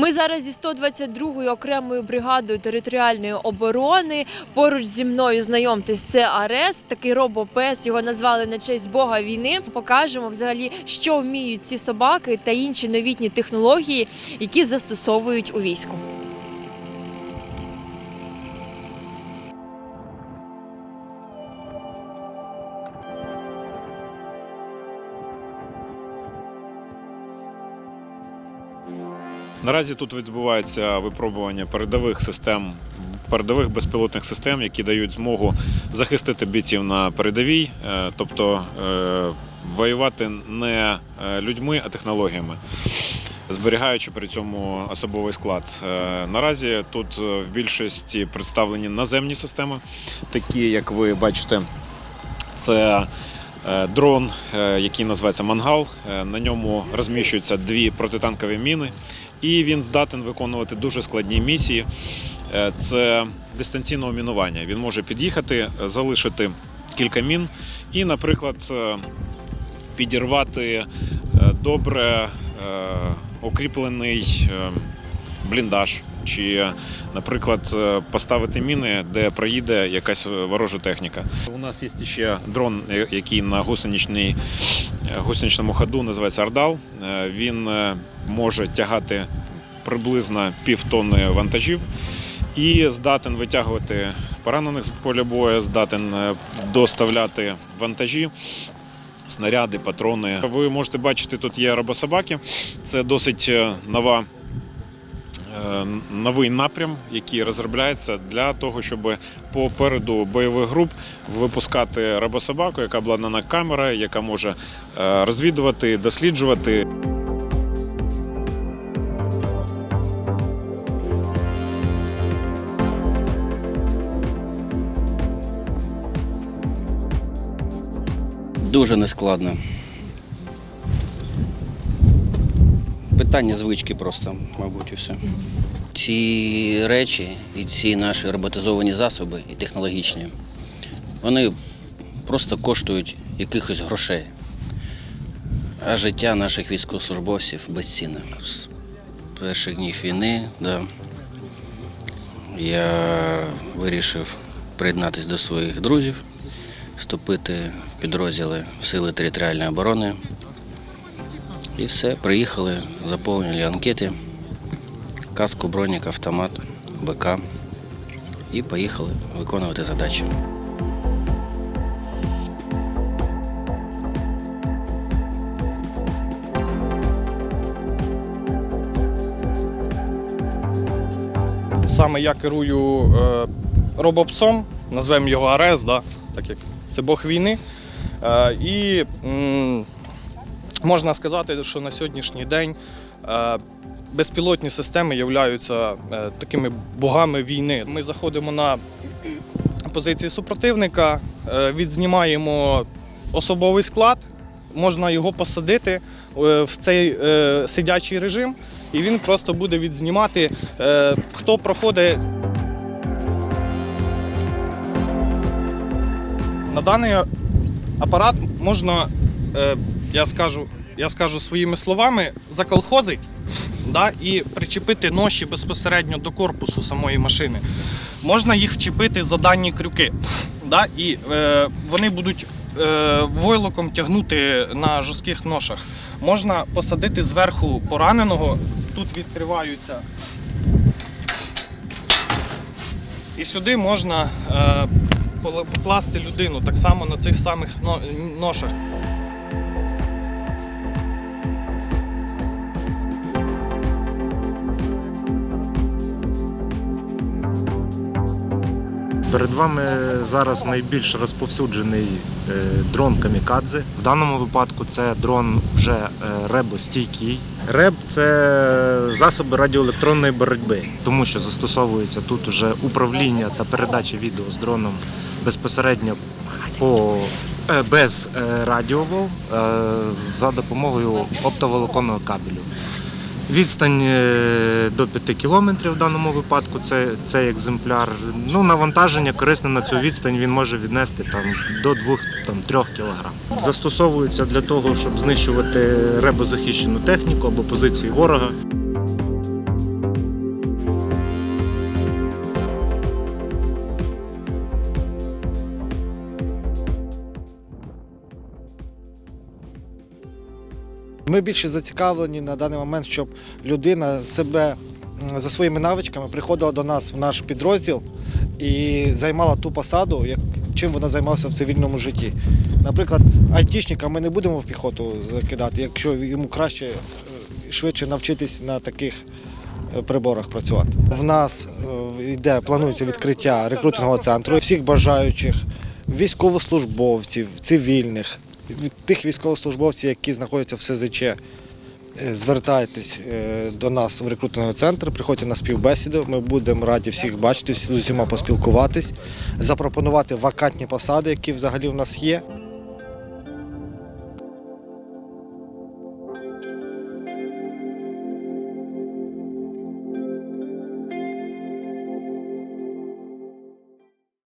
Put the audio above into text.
Ми зараз зі 122-ю окремою бригадою територіальної оборони. Поруч зі мною знайомтесь, це Арес, такий робопес. Його назвали на честь Бога війни. Покажемо взагалі, що вміють ці собаки та інші новітні технології, які застосовують у війську. Наразі тут відбувається випробування передових систем, передових безпілотних систем, які дають змогу захистити бійців на передовій, е, тобто е, воювати не е, людьми, а технологіями. Зберігаючи при цьому особовий склад. Наразі тут в більшості представлені наземні системи, такі як ви бачите, це дрон, е, який називається Мангал. Е, На ньому розміщуються дві протитанкові міни, і він здатен виконувати дуже складні місії. Е, Це дистанційного мінування. Він може під'їхати, залишити кілька мін і, наприклад, е, підірвати е, добре е, укріплений е, бліндаж. Чи, наприклад, е, поставити міни, де проїде якась ворожа техніка. У нас є ще дрон, е, який на е, гусеничному ходу називається Ардал. Він може тягати приблизно півтонни вантажів і здатен витягувати поранених з поля бою, здатен доставляти вантажі. Снаряди, патрони. Ви можете бачити, тут є робособаки. Це досить нова новий напрям, який розробляється для того, щоб попереду бойових груп випускати робособаку, яка обладнана камера, яка може е, розвідувати, досліджувати. Дуже нескладно. Питання звички просто, мабуть, і все. Ці речі і ці наші роботизовані засоби і технологічні, вони просто коштують якихось грошей. А життя наших військовослужбовців безцінне. З перших днів війни, да, я вирішив приєднатися до своїх друзів вступити в підрозділи в Сили територіальної оборони. І все, приїхали, заповнили анкети, каску, бронік, автомат, БК і поїхали виконувати задачі. Саме я керую е, робопсом, назвемо його Арес, да, так як це Бог війни. Е, і м, можна сказати, що на сьогоднішній день безпілотні системи являються е, такими богами війни. Ми заходимо на позиції супротивника, е, відзнімаємо особовий склад, можна його посадити е, в цей е, сидячий режим, і він просто буде відзнімати, е, хто проходить. На даний апарат можна, е, я скажу, я скажу своїми словами, заколхозить да, і причепити ноші безпосередньо до корпусу самої машини. Можна їх вчепити за дані крюки. Да, і е, вони будуть е, войлоком тягнути на жорстких ношах. Можна посадити зверху пораненого, тут відкриваються. І сюди можна е, покласти людину так само на цих самих ношах. Перед вами зараз найбільш розповсюджений е, дрон Камікадзе. В даному випадку це дрон вже е, ребостійкий. Реб це засоби радіоелектронної боротьби, тому що застосовується тут уже управління та передача відео з дроном безпосередньо по е, без радіовол за допомогою оптоволоконного кабелю. Відстань е, до 5 кілометрів в даному випадку це цей екземпляр. Ну, навантаження корисне на цю відстань він може віднести там, до 2-3 кілограм. Застосовується для того, щоб знищувати ребозахищену техніку або позиції ворога. Ми більше зацікавлені на даний момент, щоб людина себе за своїми навичками приходила до нас в наш підрозділ і займала ту посаду, як, чим вона займалася в цивільному житті. Наприклад, айтішника ми не будемо в піхоту закидати, якщо йому краще е, швидше навчитись на таких е, приборах працювати. В нас е, йде, планується відкриття рекрутингового центру всіх бажаючих військовослужбовців, цивільних, від тих військовослужбовців, які знаходяться в СЗЧ. е, Звертайтесь е, до нас в рекрутинговий центр, приходьте на співбесіду. Ми будемо раді всіх бачити, з усіма поспілкуватись, запропонувати вакантні посади, які взагалі в нас є.